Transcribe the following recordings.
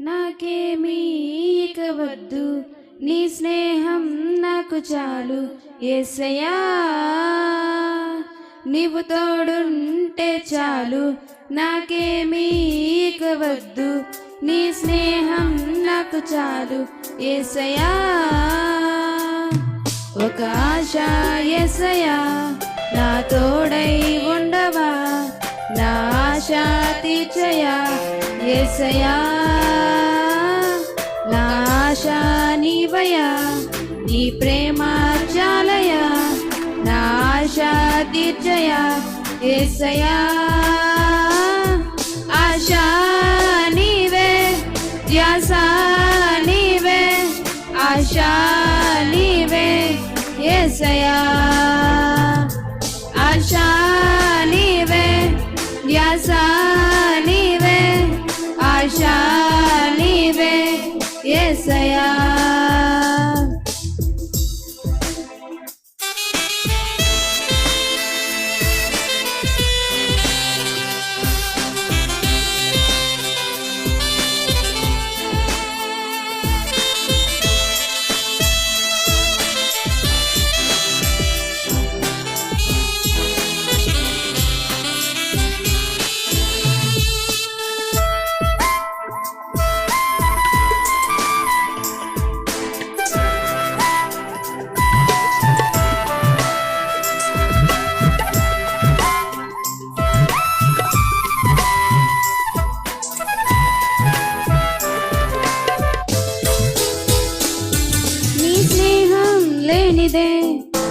నాకేమీ ఇక వద్దు నీ స్నేహం నాకు చాలు. ఏసయా నీవు తోడుంటే చాలు. నాకేమీ ఇక వద్దు నీ స్నేహం నాకు చాలు. ఏసయా ఒక ఆశ ఎసయా నా తోడై ఉండవా? ఆశ తీర్చయా ఎసయా నా ఆశ నీవయా నీ ప్రేమ చాలయా నా ఆశ తీర్చయా ఎసయా ఆశ నీవే ధ్యాస నీవే ఆశ నీవే ఏసయా ఏసయా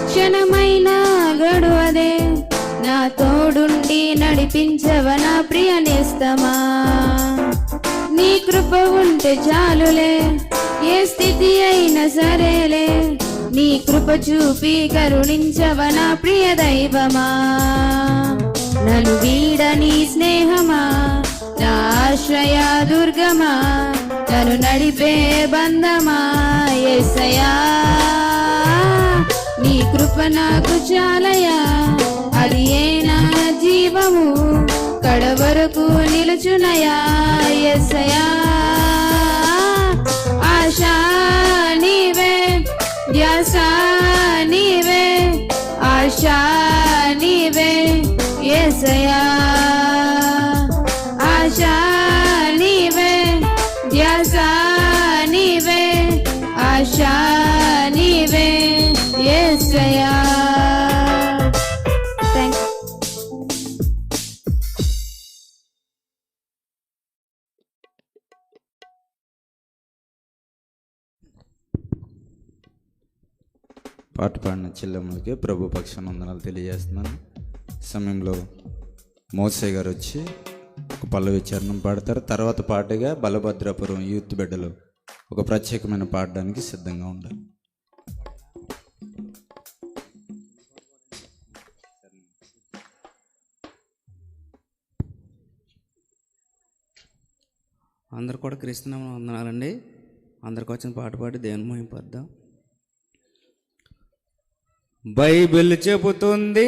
క్షణమైన గడువదే. నా తోడుండి నడిపించవ నా ప్రియ నేస్తమా? నీ కృప ఉంటే చాలులే ఏ స్థితి అయినా సరేలే. నీ కృప చూపి కరుణించవ నా ప్రియ దైవమా? నన్ను వీడ నీ స్నేహమా? నా ఆశ్రయ దుర్గమా? నన్ను నడిపే బంధమా? ఎసయా నీ కృప నాకు చాలయా. అది ఏ నా జీవము? కడవరకు నిలుచునయా. ఎస్సయా ఆశా నీవే ధ్యాస నీవే ఆశా నీవే. ఎస్సయా ఆశా నీవే ధ్యాస నీవే ఆశా పాట పాడిన చెల్లెమ్మలకి ప్రభు పక్షాన వందనాలు తెలియజేస్తున్నాను. సమయంలో మోసే గారు వచ్చి ఒక పల్లవి చరణం పాడతారు. తర్వాత పాటగా బలభద్రాపురం యూత్ బిడ్డలు ఒక ప్రత్యేకమైన పాడడానికి సిద్ధంగా ఉండాలి. అందరు కూడా క్రీస్తునామం వందనాలండి. అందరికి వచ్చిన పాట పాడి దేవుని మహింపద్దాం బైబిల్ చెబుతుంది.